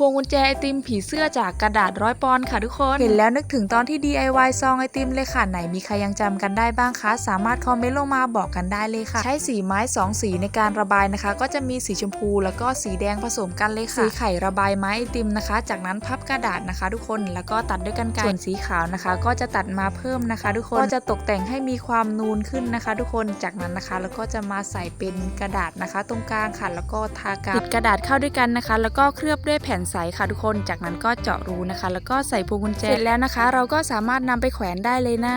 พวงกุญแจไอติมผีเสื้อจากกระดาษร้อยปอนด์ค่ะทุกคน เห็นแล้วนึกถึงตอนที่ DIY ซองไอติมเลยค่ะไหนมีใครยังจำกันได้บ้างคะ สามารถคอมเมนต์ลงมาบอกกันได้เลยค่ะ ใช้สีไม้ 2 สีในการระบายนะคะ ก็จะมีสีชมพูแล้วก็สีแดงผสมกันเลยค่ะ สีไข่ระบายไม้ไอติมนะคะ จากนั้นพับกระดาษนะคะ ทุกคนแล้วก็ตัดด้วยกันไกรส่วนสีขาวนะคะ ก็จะตัดมาเพิ่มนะคะ ทุกคนก็จะตกแต่งให้มีความนูนขึ้นนะคะ ทุกคนจากนั้นนะคะแล้วก็จะมาใส่เป็นกระดาษนะคะ ตรงกลางค่ะ แล้วก็ทากาวติดกระดาษเข้าด้วยกันนะคะ แล้วก็เคลือบด้วยแผ่นใสค่ะทุกคน จากนั้นก็เจาะรูนะคะ แล้วก็ใส่พวงกุญแจเสร็จแล้วนะคะ เราก็สามารถนำไปแขวนได้เลยนะ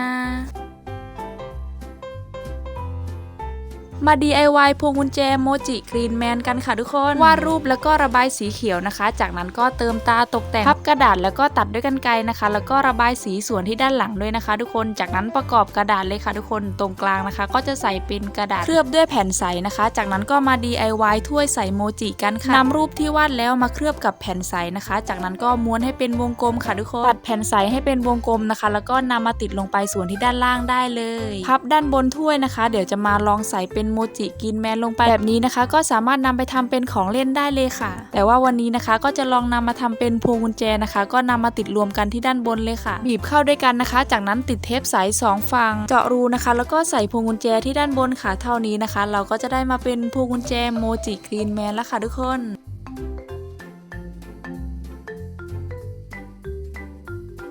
มา DIY พวงกุญแจโมจิกรีนแมนกันค่ะทุกคน วาดรูปแล้วก็ระบายสีเขียวนะคะ จากนั้นก็เติมตาตกแต่งพับกระดาษแล้วก็ตัดด้วยกันไกรนะคะ แล้วก็ระบายสีส่วนที่ด้านหลังด้วยนะคะ ทุกคนจากนั้นประกอบกระดาษเลยค่ะทุกคนตรงกลางนะคะ ก็จะใส่เป็นกระดาษเคลือบด้วยแผ่นใสนะคะ จากนั้นก็มา DIY ถ้วยใส่โมจิกันค่ะนำรูปที่วาดแล้วมาเคลือบกับแผ่นใสนะคะ จากนั้นก็ม้วนให้เป็นวงกลมค่ะทุกคนตัดแผ่นใสให้เป็นวงกลมนะคะ แล้วก็นำมาติดลงไปส่วนที่ด้านล่างได้เลย พับด้านบนถ้วยนะคะ เดี๋ยวจะมาลองใส่เป็นโมจิกินแมนลงไปแบบนี้นะคะ ก็สามารถนำไปทำเป็นของเล่นได้เลยค่ะ แต่ว่าวันนี้นะคะก็จะลองนำมาทำเป็นพวงกุญแจนะคะ ก็นำมาติดรวมกันที่ด้านบนเลยค่ะ บีบเข้าด้วยกันนะคะ จากนั้นติดเทปสสองฝั่งเจาะรูนะคะ แล้วก็ใส่พวงกุญแจที่ด้านบนค่ะเท่านี้นะคะ เราก็จะได้มาเป็นพวงกุญแจโมจิกรีนแมนแล้วค่ะทุกคน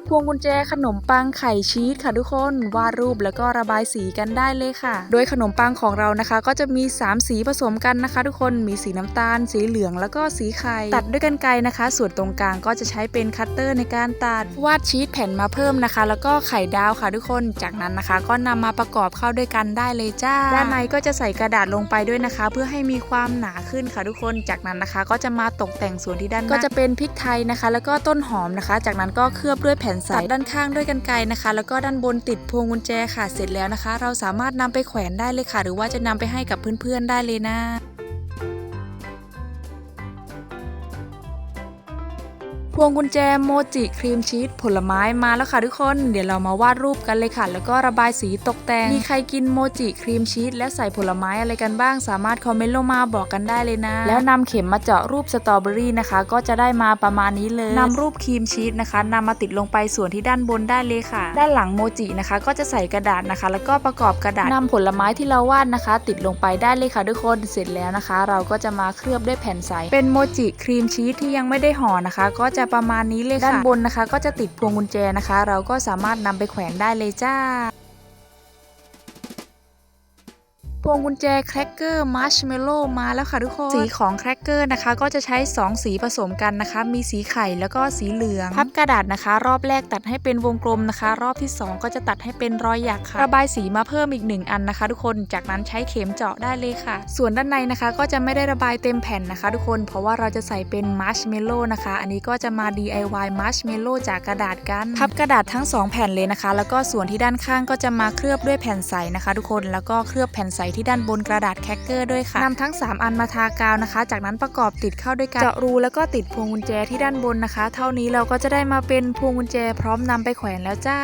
พวงกุญแจขนมปังไข่ชีสค่ะทุกคนวาดรูปแล้วก็ระบายสีกันได้เลยค่ะ โดยขนมปังของเรานะคะ ก็จะมี 3 สีผสมกันนะคะ ทุกคนมีสีน้ำตาล สีเหลืองแล้วก็สีไข่ตัดด้วยกันไกรนะคะ ส่วนตรงกลางก็จะใช้เป็นคัตเตอร์ในการตัดวาดชีสแผ่นมาเพิ่มนะคะ แล้วก็ไข่ดาวค่ะทุกคนจากนั้นนะคะ ก็นำมาประกอบเข้าด้วยกันได้เลยจ้าด้านในก็จะใส่กระดาษลงไปด้วยนะคะ เพื่อให้มีความหนาขึ้นค่ะทุกคนจากนั้นนะคะ ก็จะมาตกแต่งส่วนที่ด้านหน้าก็จะเป็นพริกไทยนะคะ แล้วก็ต้นหอมนะคะ จากนั้นก็เคลือบด้วยแผ่นใสด้านข้างด้วยกันไกนะคะ แล้วก็ด้านบนติดพวงกุญแจค่ะเสร็จแล้วนะคะ เราสามารถนำไปแขวนได้เลยค่ะ หรือว่าจะนำไปให้กับเพื่อนๆได้เลยนะ วงกุญแจโมจิครีมชีสผลไม้มาแล้วค่ะทุกคน เดี๋ยวเรามาวาดรูปกันเลยค่ะ แล้วก็ระบายสีตกแต่ง มีใครกินโมจิครีมชีสและใส่ผลไม้อะไรกันบ้าง สามารถคอมเมนต์ลงมาบอกกันได้เลยนะ แล้วนำเข็มมาเจาะรูปสตรอเบอรี่นะคะ ก็จะได้มาประมาณนี้เลยนำรูปครีมชีสนะคะนำมาติดลงไปส่วนที่ด้านบนได้เลยค่ะ ด้านหลังโมจินะคะ ก็จะใส่กระดาษนะคะ แล้วก็ประกอบกระดาษนำผลไม้ที่เราวาดนะคะ ติดลงไปได้เลยค่ะทุกคนเสร็จแล้วนะคะ เราก็จะมาเคลือบด้วยแผ่นใสเป็นโมจิครีมชีสที่ยังไม่ได้ห่อนะคะ ก็จะประมาณนี้เลยค่ะด้านบนนะคะ ก็จะติดพวงกุญแจนะคะ เราก็สามารถนำไปแขวนได้เลยจ้า วงกุญแจแครกเกอร์มัชเมลโล่มาแล้วค่ะทุกคน สีของแครกเกอร์นะคะ ก็จะใช้ 2 สีผสมกันนะคะ มีสีไข่แล้วก็สีเหลือง พับกระดาษนะคะ รอบแรกตัดให้เป็นวงกลมนะคะ รอบที่ 2 ก็จะตัดให้เป็นรอยหยักค่ะ ระบายสีมาเพิ่มอีก 1 อันนะคะ ทุกคน จากนั้นใช้เข็มเจาะได้เลยค่ะ ส่วนด้านในนะคะ ก็จะไม่ได้ระบายเต็มแผ่นนะคะ ทุกคน เพราะว่าเราจะใส่เป็นมัชเมลโล่นะคะ อันนี้ก็จะมา DIY มัชเมลโล่จากกระดาษกัน พับกระดาษทั้ง 2 แผ่นเลยนะคะ แล้วก็ส่วนที่ด้านข้างก็จะมาเคลือบด้วยแผ่นใสนะคะ ทุกคน แล้วก็เคลือบแผ่นใสที่ด้านบนกระดาษแคคเกอร์ด้วยค่ะนำทั้ง 3 อันมาทากาวนะคะ จากนั้นประกอบติดเข้าด้วยกันเจาะรูแล้วก็ติดพวงกุญแจที่ด้านบนนะคะ เท่านี้เราก็จะได้มาเป็นพวงกุญแจพร้อมนำไปแขวนแล้วจ้า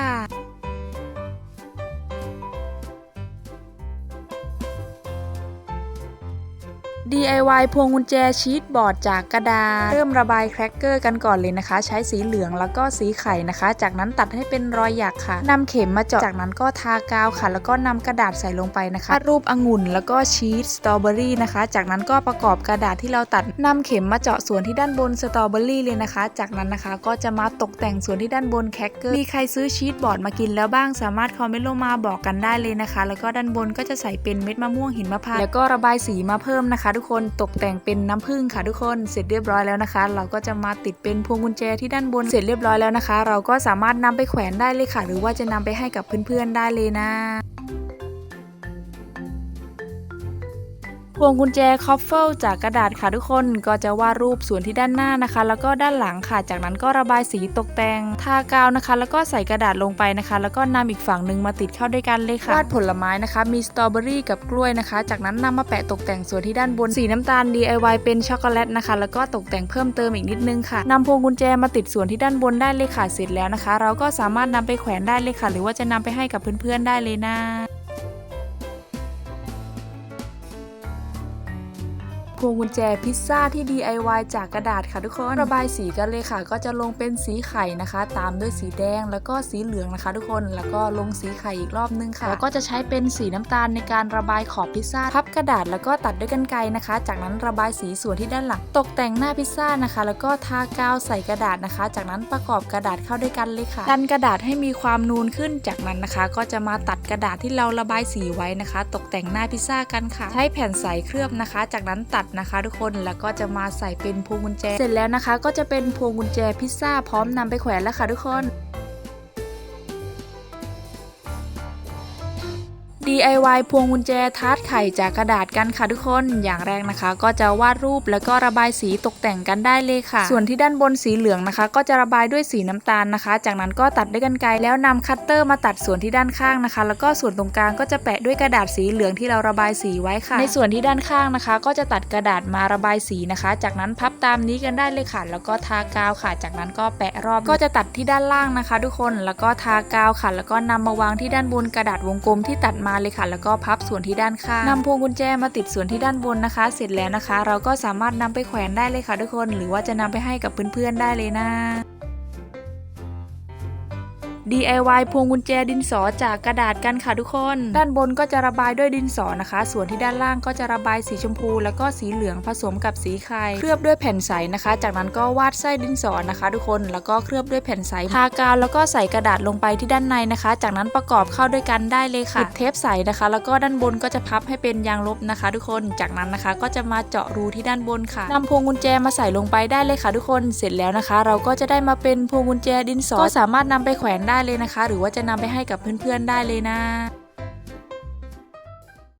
DIY พวงกุญแจชีตบอร์ดจากกระดาษ เริ่มระบายแครกเกอร์กันก่อนเลยนะคะ ใช้สีเหลืองแล้วก็สีไข่นะคะ จากนั้นตัดให้เป็นรอยหยักค่ะนำเข็มมาเจาะจากนั้นก็ทากาวค่ะ แล้วก็นำกระดาษใส่ลงไปนะคะรูปองุ่นแล้วก็ชีสสตรอเบอรี่นะคะ จากนั้นก็ประกอบกระดาษที่เราตัดนำเข็มมาเจาะส่วนที่ด้านบนสตรอเบอรี่เลยนะคะ จากนั้นนะคะก็จะมาตกแต่งส่วนที่ด้านบนแครกเกอร์มีใครซื้อชีสบอร์ดมากินแล้วบ้างสามารถคอมเมนต์ลงมาบอกกันได้เลยนะคะ แล้วก็ด้านบนก็จะใส่เป็นเม็ดมะม่วงหินมะพร้าวแล้วก็ระบายสีมาเพิ่มนะคะทุกคนตกแต่งเป็นน้ำผึ้งค่ะทุกคนเสร็จเรียบร้อยแล้วนะคะ เราก็จะมาติดเป็นพวงกุญแจที่ด้านบนเสร็จเรียบร้อยแล้วนะคะ เราก็สามารถนำไปแขวนได้เลยค่ะ หรือว่าจะนำไปให้กับเพื่อนๆได้เลยนะ พวงกุญแจคอฟเฟิลจากกระดาษค่ะทุกคนก็จะวาดรูปส่วนที่ด้านหน้านะคะ แล้วก็ด้านหลังค่ะ จากนั้นก็ระบายสีตกแต่งทากาวนะคะ แล้วก็ใส่กระดาษลงไปนะคะ แล้วก็นำอีกฝั่งหนึ่งมาติดเข้าด้วยกันเลยค่ะวาดผลไม้นะคะ มีสตรอเบอรี่กับกล้วยนะคะ จากนั้นนำมาแปะตกแต่งส่วนที่ด้านบนสีน้ำตาล DIY เป็นช็อกโกแลตนะคะ แล้วก็ตกแต่งเพิ่มเติมอีกนิดนึงค่ะนำพวงกุญแจมาติดส่วนที่ด้านบนได้เลยค่ะเสร็จแล้วนะคะ เราก็สามารถนำไปแขวนได้เลยค่ะ หรือว่าจะนำไปให้กับเพื่อนๆได้เลยนะ วงกุญแจพิซซ่าที่ DIY จากกระดาษค่ะทุกคนระบายสีกันเลยค่ะ ก็จะลงเป็นสีไข่นะคะ ตามด้วยสีแดงแล้วก็สีเหลืองนะคะ ทุกคนแล้วก็ลงสีไข่อีกรอบนึงค่ะ แล้วก็จะใช้เป็นสีน้ำตาลในการระบายขอบพิซซ่าพับกระดาษแล้วก็ตัดด้วยกันไกรนะคะ จากนั้นระบายสีส่วนที่ด้านหลังตกแต่งหน้าพิซซ่านะคะ แล้วก็ทากาวใส่กระดาษนะคะ จากนั้นประกอบกระดาษเข้าด้วยกันเลยค่ะดันกระดาษให้มีความนูนขึ้นจากนั้นนะคะ ก็จะมาตัดกระดาษที่เราระบายสีไว้นะคะ ตกแต่งหน้าพิซซ่ากันค่ะ ใช้แผ่นใสเคลือบนะคะ จากนั้นตัดนะคะ ทุกคนแล้วก็จะมาใส่เป็นพวงกุญแจ เสร็จแล้วนะคะ ก็จะเป็นพวงกุญแจพิซซ่าพร้อมนำไปแขวนแล้วค่ะทุกคน DIY พวงกุญแจทาร์ตไข่จากกระดาษกันค่ะทุกคน อย่างแรกนะคะ ก็จะวาดรูปแล้วก็ระบายสีตกแต่งกันได้เลยค่ะ ส่วนที่ด้านบนสีเหลืองนะคะ ก็จะระบายด้วยสีน้ำตาลนะคะ จากนั้นก็ตัดด้วยกันไกรแล้วนำคัตเตอร์มาตัดส่วนที่ด้านข้างนะคะ แล้วก็ส่วนตรงกลางก็จะแปะด้วยกระดาษสีเหลืองที่เราระบายสีไว้ค่ะ ในส่วนที่ด้านข้างนะคะ ก็จะตัดกระดาษมาระบายสีนะคะ จากนั้นพับตามนี้กันได้เลยค่ะ แล้วก็ทากาวค่ะ จากนั้นก็แปะรอบก็จะตัดที่ด้านล่างนะคะ ทุกคนแล้วก็ทากาวค่ะ แล้วก็นำมาวางที่ด้านบนกระดาษวงกลมที่ตัดมาเลยค่ะ แล้วก็พับส่วนที่ด้านข้างนำพวงกุญแจมาติดส่วนที่ด้านบนนะคะ เสร็จแล้วนะคะ เราก็สามารถนำไปแขวนได้เลยค่ะทุกคน หรือว่าจะนำไปให้กับเพื่อนๆได้เลยนะ DIY พวงกุญแจดินสอจากกระดาษกันค่ะทุกคน ด้านบนก็จะระบายด้วยดินสอนะคะ ส่วนที่ด้านล่างก็จะระบายสีชมพู แล้วก็สีเหลืองผสมกับสีไข่เคลือบด้วยแผ่นใสนะคะ จากนั้นก็วาดไส้ดินสอนะคะ ทุกคนแล้วก็เคลือบด้วยแผ่นใสทากาวแล้วก็ใส่กระดาษลงไปที่ด้านในนะคะ จากนั้นประกอบเข้าด้วยกันได้เลยค่ะติดเทปใสนะคะ แล้วก็ด้านบนก็จะพับให้เป็นยางลบนะคะ ทุกคนจากนั้นนะคะก็จะมาเจาะรูที่ด้านบนค่ะนำพวงกุญแจมาใส่ลงไปได้เลยค่ะ ทุกคนเสร็จแล้วนะคะ เราก็จะได้มาเป็นพวงกุญแจดินสอก็สามารถนำไปแขวนได้เลยนะคะ หรือว่าจะนำไปให้กับเพื่อนๆได้เลยนะ